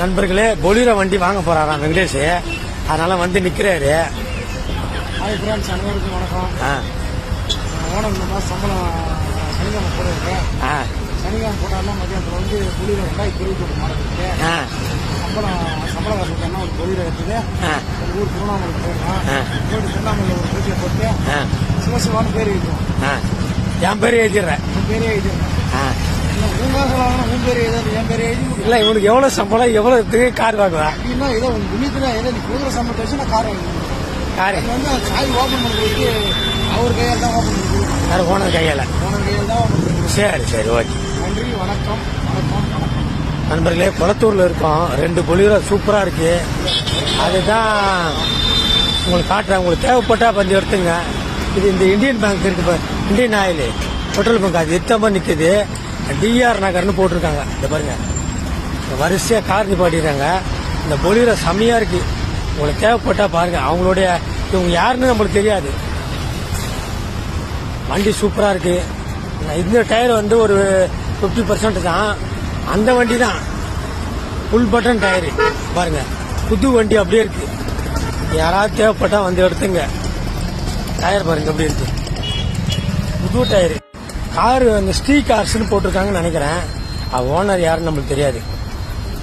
நண்பர்களே பொலிரோ வண்டி வாங்க போறாராம் வெங்கடேஷ்? அதனால வந்து நிக்கிறாரு. ஹாய் ஃப்ரெண்ட்ஸ் அனைவருக்கும் வணக்கம். ஓனம் இந்த மாதம் சம்பளம் சனிக்கிழமை போடுறேன் ஆ, சனிக்கிழமை போட்டாலும் மதியானத்தில் வந்து புளியில் ரெண்டாயிரத்தி இருபத்தி ஒரு மாடல் இருக்கு. ஆ, சம்பளம் சம்பளம் வரதுக்கான ஒரு பொலியில் இருக்குது? ஒரு ஊர் திருவண்ணாமலை போயிருக்கோம். போயிட்டு திருவண்ணாமலை ஒரு பூஜையை போட்டு சிவசிவான்னு பேர் ஆ. என் பேர் எழுதிடுறேன். பேரே எழுதி ஆ. உன் காசு வாங்கணும் உன் பேர் எழுதி என் பேர் எழுதி இல்ல இவனுக்கு எவ்வளவு சம்பளம் எவ்வளவு கார் வாங்குவா? அப்படின்னா ஏதோ உன் புண்ணியத்தில் ஏதோ நீ கொடுக்குற சம்பளத்தை வச்சு நான் கார் வாங்கிக்கிறேன் காரு வந்து சாய் அவர் கையால் தான் யாரு போனது கையால? ஓனர் கையால் தான் சரி சரி ஓகே. நன்றி வணக்கம் வணக்கம் வணக்கம். நண்பர்களே குளத்தூர்ல இருக்கோம். ரெண்டு பொலிரோ சூப்பரா இருக்கு. அதுதான் உங்களுக்கு காட்டுறேன். உங்களுக்கு தேவைப்பட்டா கொஞ்சம் எடுத்துங்க. இது இந்த இந்தியன் பேங்க் இருக்கு இந்தியன் ஆயில் பெட்ரோல் பங்க். அது எத்தமா நிக்குது. டிஆர் நகர்னு போட்டிருக்காங்க. இந்த பாருங்க. இந்த வரிசையா கார் நிப்பாட்டிருக்காங்க இந்த பொலிரோ செம்மையாக இருக்கு. உங்களுக்கு தேவைப்பட்டா பாருங்க. அவங்களுடைய இவங்க யாருன்னு நம்மளுக்கு தெரியாது. வண்டி சூப்பராக இருக்கு. இந்த டயர் வந்து ஒரு 50% பர்சன்ட் தான். அந்த வண்டி தான். ஃபுல் பட்டன் டயரு பாருங்க. புது வண்டி அப்படியே இருக்கு. யாராவது தேவைப்பட்டா வந்து எடுத்துங்க. டயர் பாருங்க எப்படி இருக்கு. புது டயரு காரு அந்த ஸ்டீ கார்ஸ்னு போட்டிருக்காங்கன்னு நினைக்கிறேன். ஓனர் யாருன்னு நம்மளுக்கு தெரியாது.